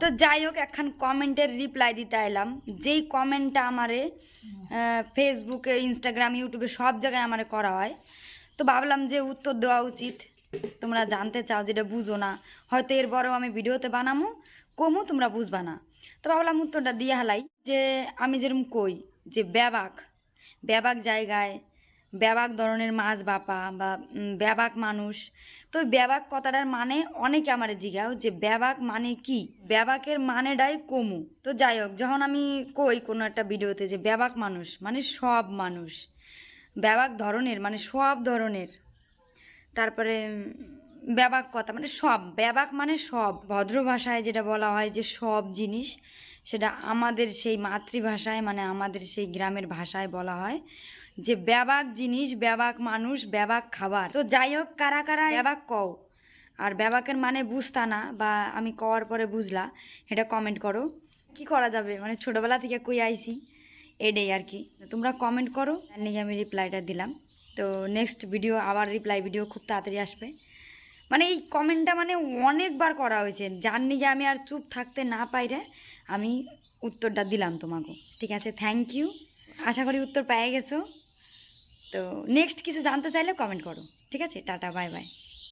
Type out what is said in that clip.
তো যাই হোক একখান কমেন্টের রিপ্লাই দিতে এলাম যেই কমেন্টটা আমারে ফেসবুকে ইনস্টাগ্রাম ইউটিউবে সব জায়গায় আমারে করা হয় তো ভাবলাম যে উত্তর দেওয়া উচিত। তোমরা জানতে চাও যেটা বুঝো না হয়তো এর বড়ও আমি ভিডিওতে বানামো কমু তোমরা বুঝবা না। তো ভাবলাম উত্তরটা দিয়ে হালাই যে আমি যেরকম কই যে ব্যাবাক ব্যাবাক জায়গায় ব্যাবাক ধরনের মাছ বাপা বা ব্যাবাক মানুষ। তো ব্যাবাক কথাটার মানে অনেকে আমার জিগাও যে ব্যাবাক মানে কি? ব্যাবাকের মানেটাই কমু। তো যাই হোক, যখন আমি কই কোনো একটা ভিডিওতে যে ব্যাবাক মানুষ মানে সব মানুষ, ব্যাবাক ধরনের মানে সব ধরনের, তারপরে ব্যাবাক কথা মানে সব, ব্যাবাক মানে সব, ভদ্র ভাষায় যেটা বলা হয় যে সব জিনিস, সেটা আমাদের সেই মাতৃভাষায় মানে আমাদের সেই গ্রামের ভাষায় বলা হয়। যে ব্যাবাক জিনিস, ব্যাবাক মানুষ, ব্যাবাক খাবার। তো যাই হোক, কারা কারা ব্যাবাক কও? আর ব্যাবাকের মানে বুঝতা না বা আমি কওয়ার পরে বুঝলা, এটা কমেন্ট করো। কি করা যাবে? মানে ছোটোবেলা থেকে কই আইসি এটাই আর কি। তোমরা কমেন্ট করো। নিয়ে আমি রিপ্লাইটা দিলাম। তো নেক্সট ভিডিও আবার রিপ্লাই ভিডিও খুব তাড়াতাড়ি আসবে। মানে এই কমেন্টটা মানে অনেকবার করা হয়েছে। যার নিয়ে আমি আর চুপ থাকতে না পাইরে আমি উত্তরটা দিলাম তোমাকে। ঠিক আছে? থ্যাংক ইউ আশা করি উত্তর পেয়ে গেছো। তো নেক্সট কিছু জানতে চাইলে কমেন্ট করো। ঠিক আছে? Tata bye bye